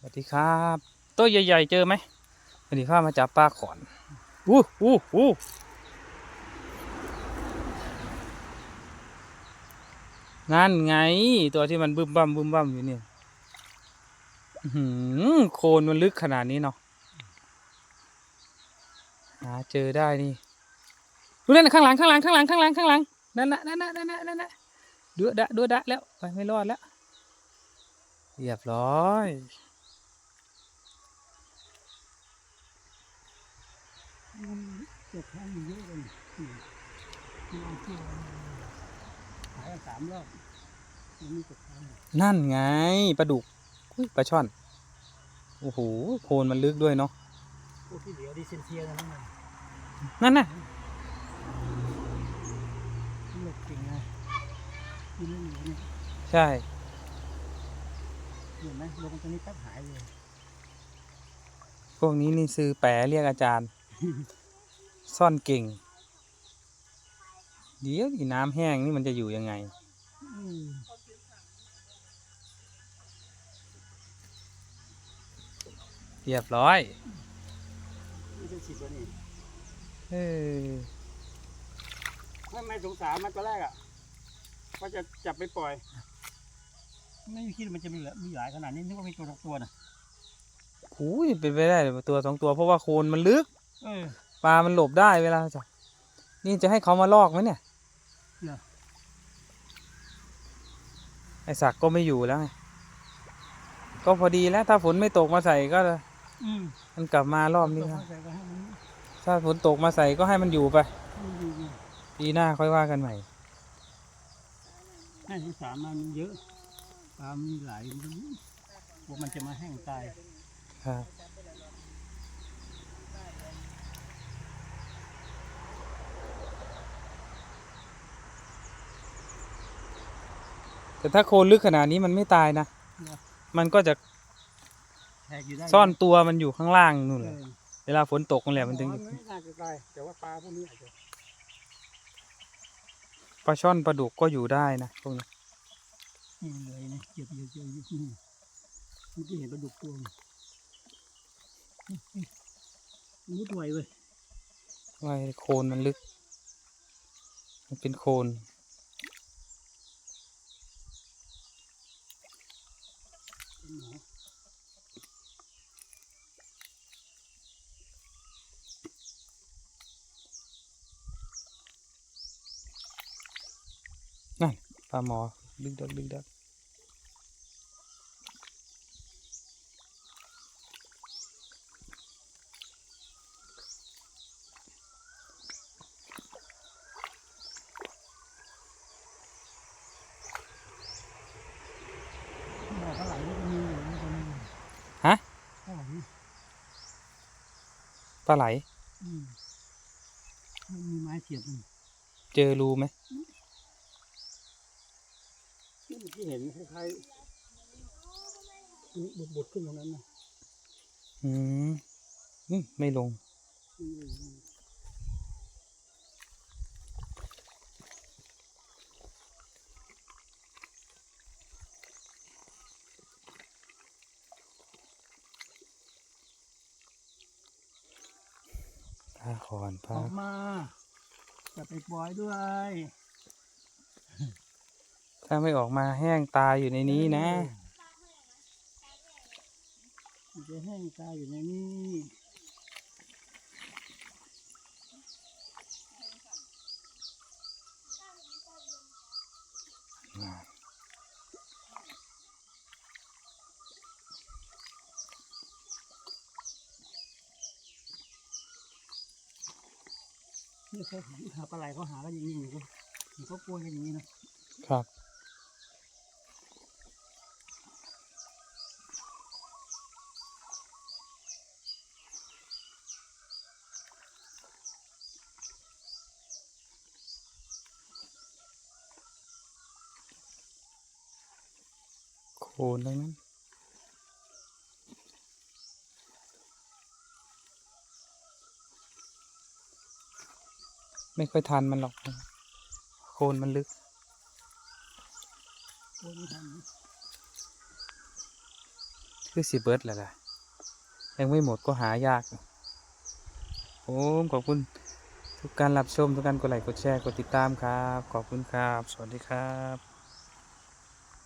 สวัสดีครับตัวใหญ่ๆเจอไหมสวัสดีครับมาจับปลาขอนอู้อู้อู้นั่นไง ตัวที่มันบึ้มบั้มบึ้มบั้มอยู่เนี่ยอื้อหือโคนมันลึกขนาดนี้เนาะหาเจอได้นี่ดูนั่นข้างหลังข้างหลังข้างหลังข้างหลังข้างหลังนั่นน่ะนั่นน่ะนั่นน่ะนั่นน่ะดูดะดูดะแล้วไปไม่รอดแล้วเรียบร้อย เจ็บแข้งเยอะเลยอืมที่เอาเที่ยวหายกันสามรอบมันมีเจ็บแข้งนั่นไงปลาดุกอุ๊ยปลาช่อน โอ้โหโคลนมันลึกด้วยเนาะ พวกที่เหลือดิเซนเทียนะนั่นน่ะนั่นน่ะที่หลบเก่งไงที่เล่นอยู่เนี่ยใช่ เห็นไหมลงตรงนี้แป๊บหายเลย พวกนี้นี่ซื้อแปะเรียกอาจารย์ ซ่อนเก่ง เดี๋ยวอีน้ำแห้งนี่มันจะอยู่ยังไงอืมเรียบร้อยไม่ใช่ฉีดตัวนี้เออไม่ไม่สงสารมันตอนแรกอะว่าจะจับไปปล่อย ไม่คิดว่ามันจะมีเหลือมีหลายขนาดนี้นึกว่ามีตัวสองตัวนะหูยเป็นไปได้เลยตัวสองตัวเพราะว่าโคลนมันลึกเออ ปลา มันหลบได้เวลาจับนี่จะให้เขามาลอกไหมเนี่ยเหรอไอศักดิ์ก็ไม่อยู่แล้วไงก็พอดีแล้ว ถ้าฝนไม่ตกมาใส่ก็อืมมันกลับมารอบนี้ตัวครับเข้าใจก็ให้มันถ้าฝนตกมาใส่ก็ให้มันอยู่ไปให้มันอยู่อยู่ปีหน้าค่อยว่ากันใหม่น่าสงสารมันเยอะปลามีหลายมันกลัวมันจะมาแห้งตายครับ แต่ถ้าโคลนลึกขนาดนี้มันไม่ตายนะเหรอมันก็จะแทกอยู่ได้ซ่อนตัวมันอยู่ข้างล่างนู่นเอเลยอเวลาฝนตกนั่นแหละมันถึง ไม่น่าจะตายแต่ว่าปลาพวกนี้อาจจะปลาช่อนปลาดุกก็อยู่ได้นะพวกนี้นี่เลยนะเก็บเยอะๆอยู่ที่นี่เมื่อกี้เห็นปลาดุกตัวหนึ่งมุดไวเว้ย ว่าโคลนมันลึก มันเป็นโคลนนั่น ปลาหมอลึกดักลึกดักบ่อปลาไหลนี่ก็มีอยู่นี่ก็มีอยู่ฮะปลาไหลนี่ปลาไหลอืมมันมีไม้เสียบมันเจอรูไหม นี่เมื่อกี้เห็นคล้ายๆมีบุดๆขึ้นตรงนั้นนะอืมอืมไม่ลงอืมปลาขอนอปลาอกมาจะไปปล่อยด้วย ถ้าไม่ออกมาแห้งตายอยู่ในนี้นะมันจะแห้งตายอยู่ในนี้นี่เขาหาปลาไหลเขาหากันอย่างนี้อยู่ก็เห็นเขากลัวกันอย่างนี้นะครับ คลนทั้งนั้นไม่ค่อยทันมันหรอก โคนมันลึกคือสิเบิร์ดแหละล่ะ ยังไม่หมดก็หายากผมขอบคุณทุกการรับชม ทุกการกดไลค์กดแชร์ กดติดตามครับ ขอบคุณครับ สวัสดีครับ